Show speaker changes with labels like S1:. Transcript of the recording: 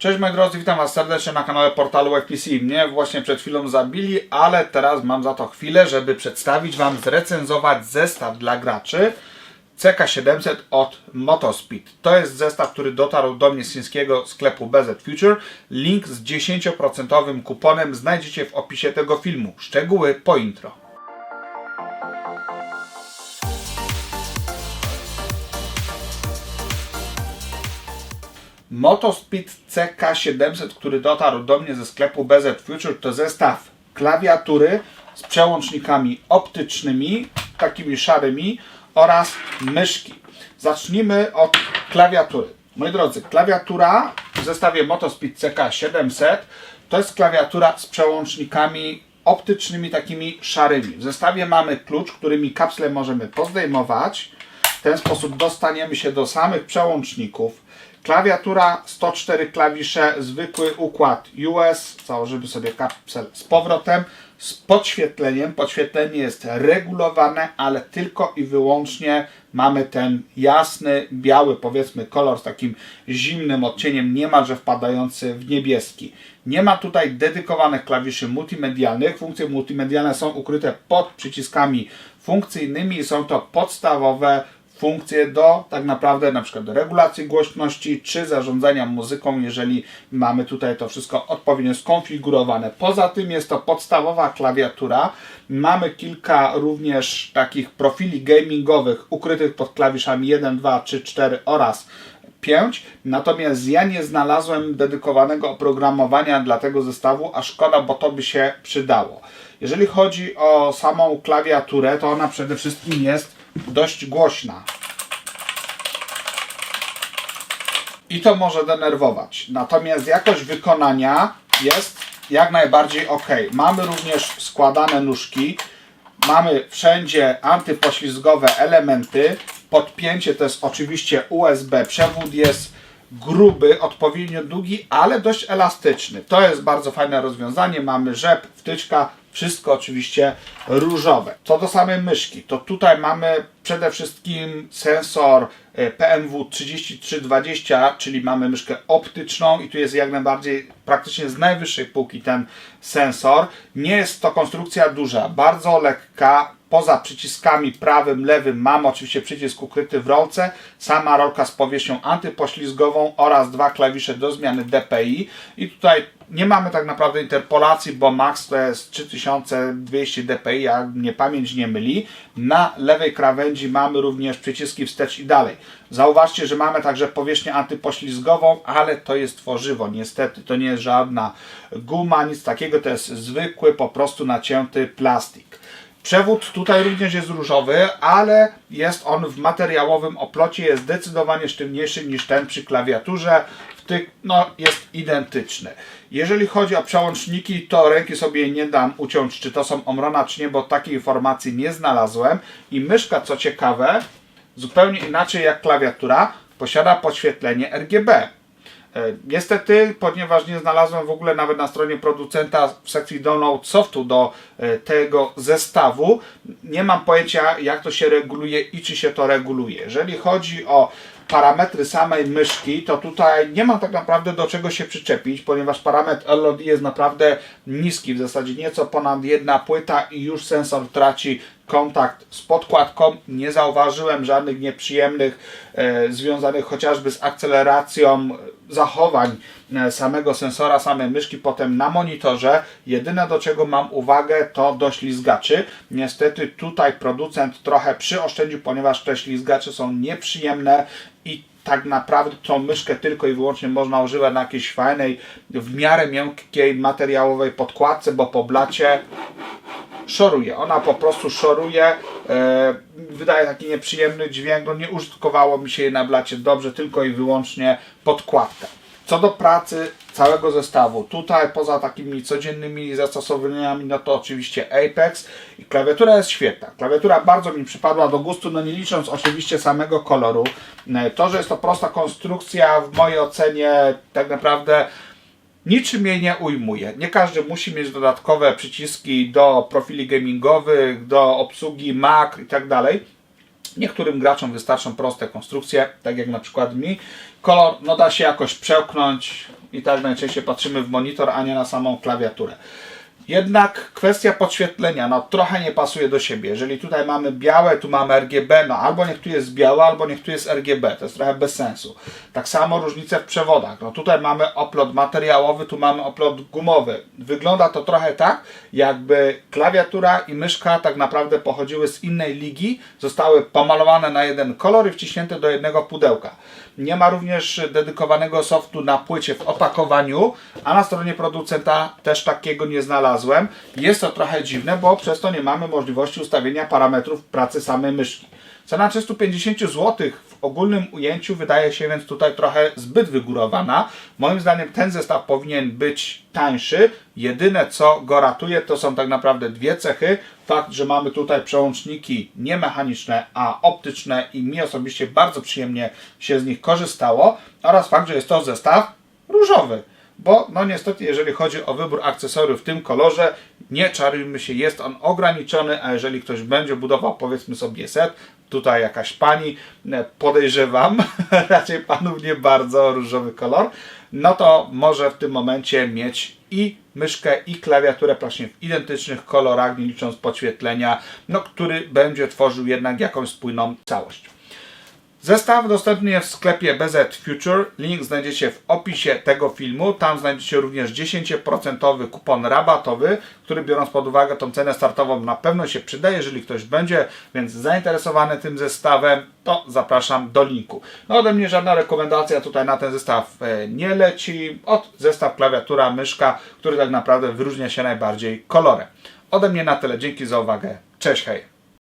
S1: Cześć moi drodzy, witam Was serdecznie na kanale portalu FPC. Mnie właśnie przed chwilą zabili, ale teraz mam za to chwilę, żeby przedstawić Wam, zrecenzować zestaw dla graczy CK700 od Motospeed. To jest zestaw, który dotarł do mnie z chińskiego sklepu BZ Future. Link z 10% kuponem znajdziecie w opisie tego filmu. Szczegóły po intro. Motospeed CK700, który dotarł do mnie ze sklepu BZ Future, to zestaw klawiatury z przełącznikami optycznymi, takimi szarymi oraz myszki. Zacznijmy od klawiatury. Moi drodzy, klawiatura w zestawie Motospeed CK700 to jest klawiatura z przełącznikami optycznymi, takimi szarymi. W zestawie mamy klucz, którymi kapsle możemy pozdejmować. W ten sposób dostaniemy się do samych przełączników. Klawiatura 104 klawisze, zwykły układ US. Założymy sobie kapsel z powrotem z podświetleniem. Podświetlenie jest regulowane, ale tylko i wyłącznie mamy ten jasny, biały, powiedzmy, kolor z takim zimnym odcieniem, niemalże wpadający w niebieski. Nie ma tutaj dedykowanych klawiszy multimedialnych. Funkcje multimedialne są ukryte pod przyciskami funkcyjnymi i są to podstawowe funkcje do tak naprawdę na przykład do regulacji głośności czy zarządzania muzyką, jeżeli mamy tutaj to wszystko odpowiednio skonfigurowane. Poza tym jest to podstawowa klawiatura. Mamy kilka również takich profili gamingowych ukrytych pod klawiszami 1, 2, 3, 4 oraz 5. Natomiast ja nie znalazłem dedykowanego oprogramowania dla tego zestawu, a szkoda, bo to by się przydało. Jeżeli chodzi o samą klawiaturę, to ona przede wszystkim jest dość głośna. I to może denerwować. Natomiast jakość wykonania jest jak najbardziej ok. Mamy również składane nóżki. Mamy wszędzie antypoślizgowe elementy. Podpięcie to jest oczywiście USB. Przewód jest gruby, odpowiednio długi, ale dość elastyczny. To jest bardzo fajne rozwiązanie. Mamy rzep, wtyczka, wszystko oczywiście różowe. Co do samej myszki, to tutaj mamy przede wszystkim sensor e, PMW 3320, czyli mamy myszkę optyczną i tu jest jak najbardziej praktycznie z najwyższej półki ten sensor. Nie jest to konstrukcja duża, bardzo lekka, poza przyciskami prawym, lewym mamy oczywiście przycisk ukryty w rolce, sama rolka z powierzchnią antypoślizgową oraz dwa klawisze do zmiany DPI i tutaj nie mamy tak naprawdę interpolacji, bo max to jest 3200 dpi, jak mnie pamięć nie myli. Na lewej krawędzi mamy również przyciski wstecz i dalej. Zauważcie, że mamy także powierzchnię antypoślizgową, ale to jest tworzywo. Niestety to nie jest żadna guma, nic takiego, to jest zwykły, po prostu nacięty plastik. Przewód tutaj również jest różowy, ale jest on w materiałowym oplocie, jest zdecydowanie sztywniejszy niż ten przy klawiaturze. Wtyk no, jest identyczny. Jeżeli chodzi o przełączniki, to ręki sobie nie dam uciąć, czy to są Omrona, czy nie, bo takiej informacji nie znalazłem. I myszka, co ciekawe, zupełnie inaczej jak klawiatura, posiada podświetlenie RGB. E, niestety, ponieważ nie znalazłem w ogóle nawet na stronie producenta w sekcji download softu do e, tego zestawu, nie mam pojęcia jak to się reguluje i czy się to reguluje. Jeżeli chodzi o parametry samej myszki, to tutaj nie mam tak naprawdę do czego się przyczepić, ponieważ parametr LOD jest naprawdę niski, w zasadzie nieco ponad jedna płyta i już sensor traci kontakt z podkładką. Nie zauważyłem żadnych nieprzyjemnych e, związanych chociażby z akceleracją zachowań e, samego sensora, samej myszki potem na monitorze. Jedyne do czego mam uwagę to do ślizgaczy. Niestety tutaj producent trochę przyoszczędził, ponieważ te ślizgacze są nieprzyjemne i tak naprawdę tą myszkę tylko i wyłącznie można używać na jakiejś fajnej, w miarę miękkiej, materiałowej podkładce, bo po blacie szoruje. Ona po prostu szoruje, e, wydaje taki nieprzyjemny dźwięk, no nie użytkowało mi się jej na blacie dobrze, tylko i wyłącznie podkładkę. Co do pracy całego zestawu, tutaj poza takimi codziennymi zastosowaniami, no to oczywiście Apex i klawiatura jest świetna. Klawiatura bardzo mi przypadła do gustu, no nie licząc oczywiście samego koloru. E, to, że jest to prosta konstrukcja w mojej ocenie tak naprawdę niczym jej nie ujmuje. Nie każdy musi mieć dodatkowe przyciski do profili gamingowych, do obsługi Mac i tak dalej. Niektórym graczom wystarczą proste konstrukcje, tak jak na przykład mi. Kolor no da się jakoś przełknąć, i tak najczęściej patrzymy w monitor, a nie na samą klawiaturę. Jednak kwestia podświetlenia, no trochę nie pasuje do siebie. Jeżeli tutaj mamy białe, tu mamy RGB, no albo niech tu jest białe, albo niech tu jest RGB. To jest trochę bez sensu. Tak samo różnice w przewodach. No tutaj mamy oplot materiałowy, tu mamy oplot gumowy. Wygląda to trochę tak, jakby klawiatura i myszka tak naprawdę pochodziły z innej ligi, zostały pomalowane na jeden kolor i wciśnięte do jednego pudełka. Nie ma również dedykowanego softu na płycie w opakowaniu, a na stronie producenta też takiego nie znalazłem. Jest to trochę dziwne, bo przez to nie mamy możliwości ustawienia parametrów pracy samej myszki. Cena 350 zł w ogólnym ujęciu wydaje się więc tutaj trochę zbyt wygórowana. Moim zdaniem ten zestaw powinien być tańszy. Jedyne co go ratuje to są tak naprawdę dwie cechy. Fakt, że mamy tutaj przełączniki nie mechaniczne, a optyczne i mi osobiście bardzo przyjemnie się z nich korzystało oraz fakt, że jest to zestaw różowy. Bo no niestety, jeżeli chodzi o wybór akcesoriów w tym kolorze, nie czarujmy się, jest on ograniczony, a jeżeli ktoś będzie budował powiedzmy sobie set, tutaj jakaś pani, e, podejrzewam, raczej panów nie bardzo różowy kolor, no to może w tym momencie mieć i myszkę i klawiaturę właśnie w identycznych kolorach, nie licząc podświetlenia, no który będzie tworzył jednak jakąś spójną całość. Zestaw dostępny jest w sklepie BZ Future. Link znajdziecie w opisie tego filmu. Tam znajdziecie również 10% kupon rabatowy, który biorąc pod uwagę tą cenę startową na pewno się przyda, jeżeli ktoś będzie więc zainteresowany tym zestawem, to zapraszam do linku. No ode mnie żadna rekomendacja tutaj na ten zestaw e, nie leci. Od zestaw klawiatura, myszka, który tak naprawdę wyróżnia się najbardziej kolorem. Ode mnie na tyle. Dzięki za uwagę. Cześć, hej.